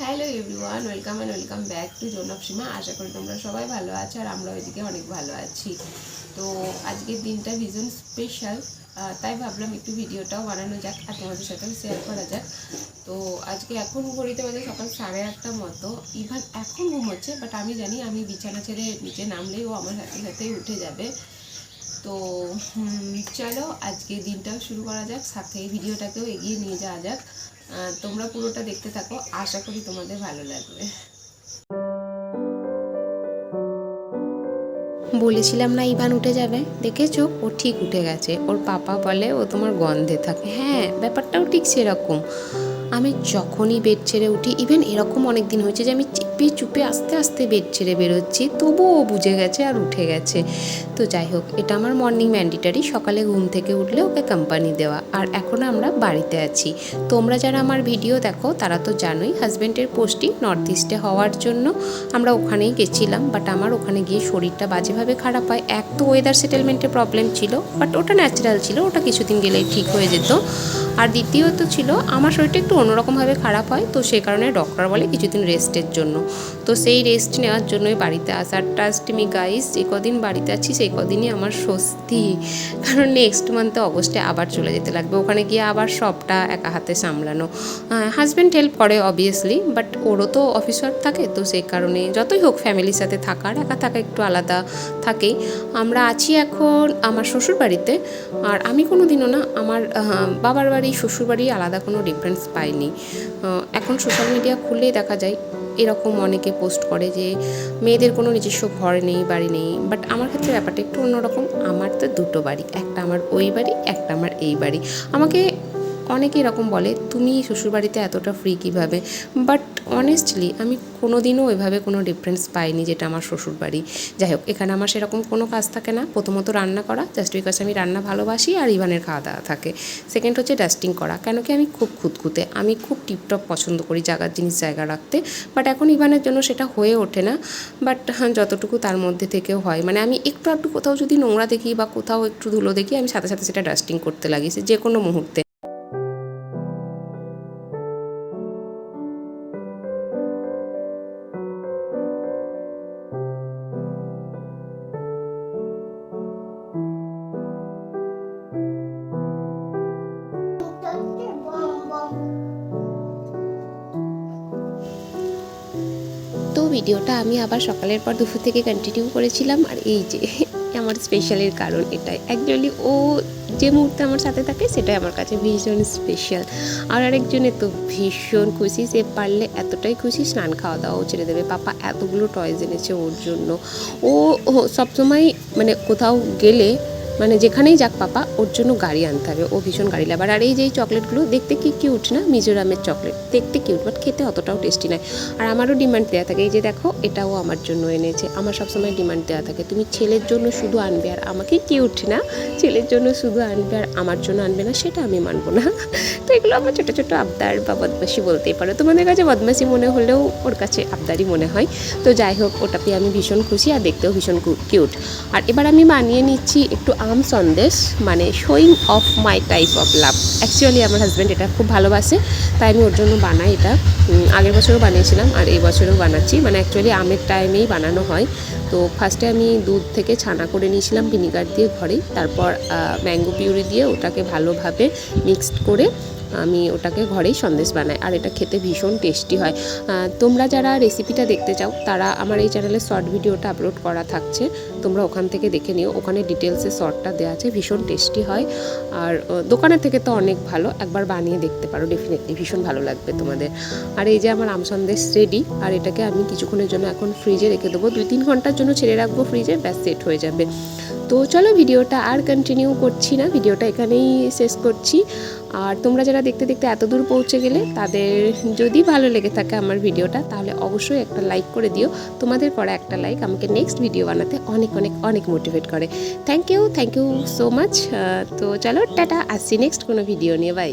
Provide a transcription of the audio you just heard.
Hello everyone welcome and welcome back to জোনব Seema আশা করি তোমরা সবাই ভালো আছো আর আমরা ওইদিকে অনেক ভালো আছি। তো আজকের দিনটা ভীষণ স্পেশাল তাই ভাবলাম একটু ভিডিওটাও বানানো যাক আর তোমাদের সাথেও শেয়ার করা যাক। তো আজকে এখন ঘড়িতে বাজে সকাল সাড়ে আটটা মতো। ইভান এখন ঘুমোচ্ছে বাট আমি জানি আমি বিছানা ছেড়ে নিচে নামলেই ও আমার সাথে সাথেই উঠে যাবে। তো চলো আজকে দিনটাও শুরু করা যাক, সাথে ভিডিওটাকেও এগিয়ে নিয়ে যাওয়া যাক। তোমরা পুরোটা দেখতে থাকো, আশা করি তোমাদের ভালো লাগবে। বলেছিলাম না ইভান উঠে যাবে? দেখেছ? ও ঠিক উঠে গেছে। ওর পাপা বলে ও তোমার গন্ধে থাকে। হ্যাঁ ব্যাপারটাও ঠিক সেরকম। আমি যখনই বেড ছেড়ে উঠি ইভেন এরকম অনেক দিন হয়েছে যে আমি চেপে চুপে আস্তে আস্তে বেড ছেড়ে বেরোচ্ছি, তবুও বুঝে গেছে আর উঠে গেছে। তো যাই হোক, এটা আমার মর্নিং ম্যান্ডিটারি সকালে ঘুম থেকে উঠলে ওকে কোম্পানি দেওয়া। আর এখন আমরা বাড়িতে আছি। তোমরা যারা আমার ভিডিও দেখো, তারা তো জানোই হাজব্যান্ডের পোস্টিং নর্থ ইস্টে হওয়ার জন্য আমরা ওখানেই গেছিলাম। বাট আমার ওখানে গিয়ে শরীরটা বাজেভাবে খারাপ হয়। এক তো ওয়েদার সেটেলমেন্টের প্রবলেম ছিল বাট ওটা ন্যাচারাল ছিল, ওটা কিছুদিন গেলেই ঠিক হয়ে যেত। আর দ্বিতীয়ত ছিল, আমার শরীরটা একটু অন্যরকমভাবে খারাপ হয়, তো সেই কারণে ডক্টর বলে কিছুদিন রেস্টের জন্য। তো সেই রেস্ট নেওয়ার জন্যই বাড়িতে আসার ট্রাস্ট মি গাইস যে কদিন বাড়িতে আছি সেই কদিনই আমার স্বস্তি। কারণ নেক্সট মান্থে অগস্টে আবার চলে যেতে লাগবে, ওখানে গিয়ে আবার সবটা একা হাতে সামলানো। হাজব্যান্ড হেল্প করে অবভিয়াসলি বাট ওরও তো অফিস ওয়ার্ক থাকে, তো সেই কারণে যতই হোক ফ্যামিলির সাথে থাকার, একা থাকা একটু আলাদা থাকেই আমরা আছি এখন আমার শ্বশুর বাড়িতে আর আমি কোনো দিনও না আমার বাবার বাড়ি শ্বশুর বাড়ি আলাদা কোনো ডিফারেন্স পাইনি। এখন সোশ্যাল মিডিয়া খুললেই দেখা যায় এরকম অনেকে পোস্ট করে যে মেয়েদের কোনো নিজস্ব ঘর নেই, বাড়ি নেই। বাট আমার ক্ষেত্রে ব্যাপারটা একটু অন্যরকম। আমার তো দুটো বাড়ি, একটা আমার ওই বাড়ি, একটা আমার এই বাড়ি। আমাকে অনেকে এরকম বলে, তুমি শ্বশুরবাড়িতে এতটা ফ্রি কীভাবে? বাট অনেস্টলি আমি কোনো দিনও ওইভাবে কোনো ডিফারেন্স পাইনি যেটা আমার শ্বশুরবাড়ি। যাই হোক, এখানে আমার সেরকম কোনো কাজ থাকে না। প্রথমত রান্না করা জাস্ট বিকজ আমি রান্না ভালোবাসি আর ইভানের খাওয়া দাওয়া থাকে। সেকেন্ড হচ্ছে ডাস্টিং করা, কেন কি আমি খুব খুঁতখুঁতে। আমি খুব টিপটপ পছন্দ করি জায়গার জিনিস জায়গা রাখতে। বাট এখন ইভানের জন্য সেটা হয়ে ওঠে না। বাট হ্যাঁ যতটুকু তার মধ্যে থেকেও হয়। মানে আমি একটু একটু কোথাও যদি নোংরা দেখি বা কোথাও একটু ধুলো দেখি, আমি সাথে সাথে সেটা ডাস্টিং করতে লাগি যে কোনো মুহূর্তে। ভিডিওটা আমি আবার সকালের পর দুপুর থেকে কন্টিনিউ করেছিলাম। আর এই যে, আমার স্পেশালের কারণ এটাই। অ্যাকচুয়ালি ও যে মুহূর্তে আমার সাথে থাকে, সেটাই আমার কাছে ভীষণ স্পেশাল আর আরেকজনে তো ভীষণ খুশি সে পারলে এতটাই খুশি, স্নান খাওয়া দাওয়াও ছেড়ে দেবে। পাপা এতগুলো টয়েস এনেছে ওর জন্য। ও সবসময় মানে কোথাও গেলে মানে যেখানেই যাক পাপা, ওর জন্য গাড়ি আনতে হবে। ও ভীষণ গাড়ি লাভার। আর এই যে চকলেটগুলো, দেখতে কি কিউট না? মিজোরামের চকলেট। দেখতে কিউট বাট খেতে অতটাও টেস্টি নয়। আর আমারও ডিমান্ড দেওয়া থাকে। এই যে দেখো, এটাও আমার জন্য এনেছে। আমার সবসময় ডিমান্ড দেওয়া থাকে। তুমি ছেলের জন্য শুধু আনবে আর আমাকে কিউট না? ছেলের জন্য শুধু আনবে আর আমার জন্য আনবে না? সেটা আমি মানবো না। তো এগুলো আমার ছোটো ছোটো আবদার বা বদমাসি বলতেই পারো। তোমাদের কাছে বদমাসি মনে হলেও ওর কাছে আবদারই মনে হয়। তো যাই হোক ওটা পেয়ে আমি ভীষণ খুশি আর দেখতেও ভীষণ কিউট আর এবার আমি বানিয়ে নিচ্ছি একটু আম সন্দেশ মানে showing off my type of love actually আমার হাজব্যান্ড এটা খুব ভালোবাসে, তাই আমি ওর জন্য বানাই এটা। আগের বছরও বানিয়েছিলাম, আর এই বছরেও বানাচ্ছি। মানে অ্যাকচুয়ালি আমের টাইমেই বানানো হয়। তো ফার্স্টে আমি দুধ থেকে ছানা করে নিয়েছিলাম ভিনিগার দিয়ে ঘরেই। তারপর ম্যাঙ্গো পিউরি দিয়ে ওটাকে ভালোভাবে মিক্সড করে আমি ওটাকে ঘরেই সন্দেশ বানাই, আর এটা খেতে ভীষণ টেস্টি হয়। তোমরা যারা রেসিপিটা দেখতে চাও, তারা আমার এই চ্যানেলে শর্ট ভিডিওটা আপলোড করা থাকছে। তোমরা ওখান থেকে দেখে নিও, ওখানে ডিটেলসে শর্টটা দেওয়া আছে, ভীষণ টেস্টি হয়। আর দোকানের থেকে তো অনেক ভালো, একবার বানিয়ে দেখতে পারো ডেফিনেটলি ভীষণ ভালো লাগবে তোমাদের। আর এই যে আমার আম সন্দেশ রেডি আর এটাকে আমি কিছুক্ষণের জন্য এখন ফ্রিজে রেখে দেবো, দুই তিন ঘণ্টার জন্য ছেড়ে রাখব ফ্রিজে ব্যাস সেট হয়ে যাবে। তো চলো ভিডিওটা আর কন্টিনিউ করছি না ভিডিওটা এখানেই শেষ করছি। আর তোমরা যারা দেখতে দেখতে এত দূর পৌঁছে গেলে তাদের যদি ভালো লেগে থাকে আমার ভিডিওটা, তাহলে অবশ্যই একটা লাইক করে দিও। তোমাদের করা একটা লাইক আমাকে নেক্সট ভিডিও বানাতে অনেক অনেক অনেক মোটিভেট করে। Thank you thank you so much তো চলো, টাটা আসছি নেক্সট কোনো ভিডিও নিয়ে বাই